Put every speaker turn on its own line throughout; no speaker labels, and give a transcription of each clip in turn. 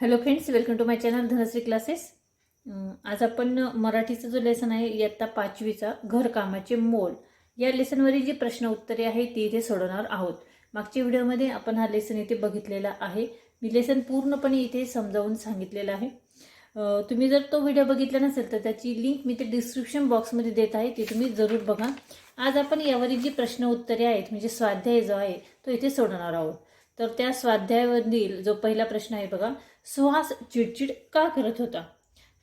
Hello friends welcome to my channel Dhanashree classes. आज आपण मराठीचा जो लेसन आहे इयत्ता पाचवीचा घरकामाचे मोल. या लेसनवरील जी प्रश्न उत्तरे आहे ती इथे सोडवणार आहोत. मागच्या व्हिडिओमध्ये आपण हा लेसन इथे बघितलेला आहे. मी लेसन पूर्णपणे इथे समजावून सांगितलेलं आहे. तुम्ही जर तो व्हिडिओ बघितला नसेल तर त्याची लिंक मी ते डिस्क्रिप्शन बॉक्समध्ये देत आहे ती तुम्ही जरूर बघा. आज आपण यावरील जी प्रश्न उत्तरे आहेत म्हणजे स्वाध्याय जो आहे तो इथे सोडवणार आहोत. तर त्या स्वाध्यायामधील जो पहिला प्रश्न आहे बघा सुहास चिडचिड का करत होता?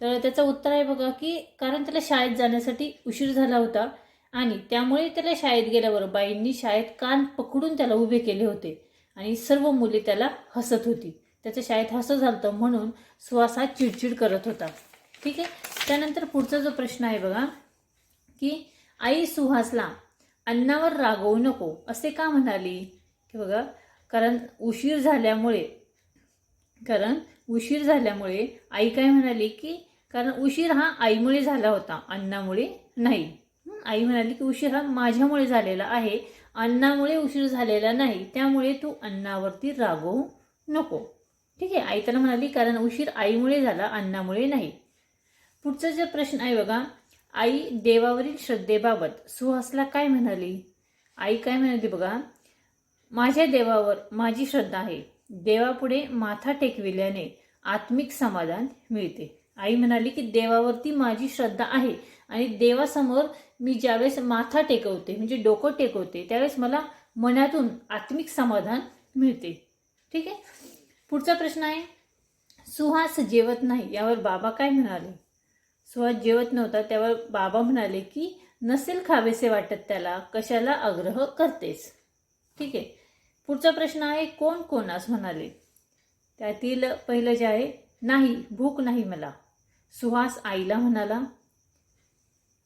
तर त्याचं उत्तर आहे बघा की कारण त्याला शाळेत जाण्यासाठी उशीर झाला होता आणि त्यामुळे त्याला शाळेत गेल्यावर बाईंनी शाळेत कान पकडून त्याला उभे केले होते आणि सर्व मुले त्याला हसत होती. त्याच्या शाळेत हसं झालं म्हणून सुहास हा चिडचिड करत होता. ठीक आहे? त्यानंतर पुढचा जो प्रश्न आहे बघा की आई सुहासला अन्नावर रागवू नको असे का म्हणाली? की बघा कारण उशीर झाल्यामुळे कारण उशीर झाल्यामुळे आई काय म्हणाली की कारण उशीर हा आईमुळे झाला होता अन्नामुळे नाही. आई म्हणाली की उशीर हा माझ्यामुळे झालेला आहे अन्नामुळे उशीर झालेला नाही त्यामुळे तू अन्नावरती रागवू नको. ठीक आहे आई त्याला म्हणाली कारण उशीर आईमुळे झाला अन्नामुळे नाही. पुढचा जो प्रश्न आहे बघा आई देवावरील श्रद्धेबाबत सुहासला काय म्हणाली? आई काय म्हणाली बघा माझ्या देवावर माझी श्रद्धा आहे. देवापुढे माथा टेकविल्याने आत्मिक समाधान मिळते. आई म्हणाली की देवावरती माझी श्रद्धा आहे आणि देवासमोर मी ज्यावेळेस माथा टेकवते म्हणजे डोकं टेकवते त्यावेळेस मला मनातून आत्मिक समाधान मिळते. ठीक आहे? पुढचा प्रश्न आहे सुहास जेवत नाही यावर बाबा काय म्हणाले? सुहास जेवत नव्हता त्यावर बाबा म्हणाले की नसेल खावेसे वाटत त्याला कशाला आग्रह करतेस? ठीक आहे? पुढचा प्रश्न आहे कोण कोणास म्हणाले? त्यातील पहिलं जे आहे नाही भूक नाही मला. सुहास आईला म्हणाला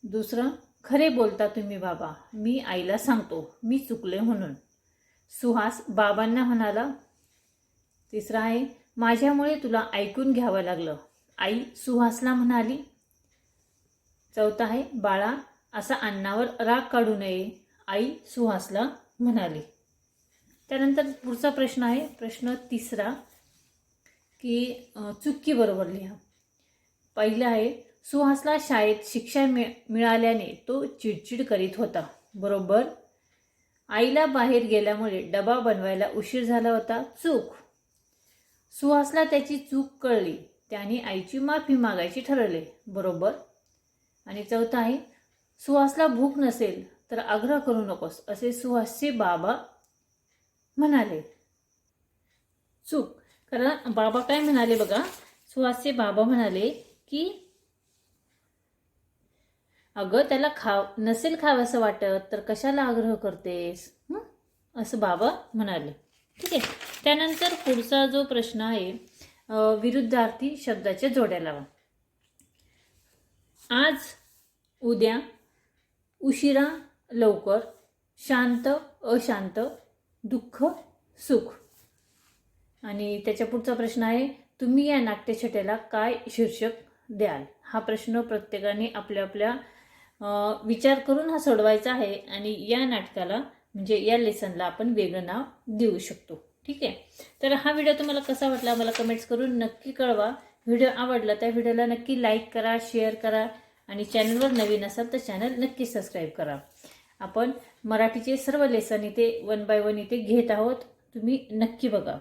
दुसरं खरे बोलता तुम्ही बाबा मी आईला सांगतो मी चुकले म्हणून. सुहास बाबांना म्हणाला तिसरा आहे माझ्यामुळे तुला ऐकून घ्यावं लागलं. आई सुहासला म्हणाली चौथा आहे बाळा असा अन्नावर राग काढू नये आई सुहासला म्हणाली. त्यानंतर पुढचा प्रश्न आहे प्रश्न तिसरा की चुकी बरोबर लिहा. पहिलं आहे सुहासला शाळेत शिक्षा मि मिळाल्याने तो चिडचिड करीत होता. बरोबर? आईला बाहेर गेल्यामुळे डबा बनवायला उशीर झाला होता. चूक! सुहासला त्याची चूक कळली. त्याने आईची माफी मागायची ठरवले. बरोबर? आणि चौथा आहे सुहासला भूक नसेल तर आग्रह करू नकोस असे सुहासचे बाबा म्हणाले. चूक. कारण बाबा काय म्हणाले बघा? सुहासचे बाबा म्हणाले की अगं त्याला खाव नसेल खावंसं वाटत तर कशाला आग्रह करतेस? असं बाबा म्हणाले. ठीक आहे. त्यानंतर पुढचा जो प्रश्न आहे विरुद्धार्थी शब्दाच्या जोड्या लावा आज उद्या उशिरा लवकर शांत अशांत दुःख सुख. आणि त्याच्या पुढचा प्रश्न आहे तुम्ही या नाट्यछटेला काय शीर्षक द्याल? हा प्रश्न प्रत्येकाने आपल्या आपल्या विचार करून हा सोडवायचा आहे आणि या नाटकाला म्हणजे या लेसनला आपण वेगळं नाव देऊ शकतो. ठीक आहे? तर हा व्हिडिओ तुम्हाला कसा वाटला मला कमेंट्स करून नक्की कळवा. व्हिडिओ आवडला त्या व्हिडिओला नक्की लाईक करा शेअर करा आणि चॅनलवर नवीन असाल तर चॅनल नक्की सबस्क्राईब करा. आपण मराठीचे सर्व लेसन इथे वन बाय वन इथे घेत आहोत. तुम्ही नक्की बघा.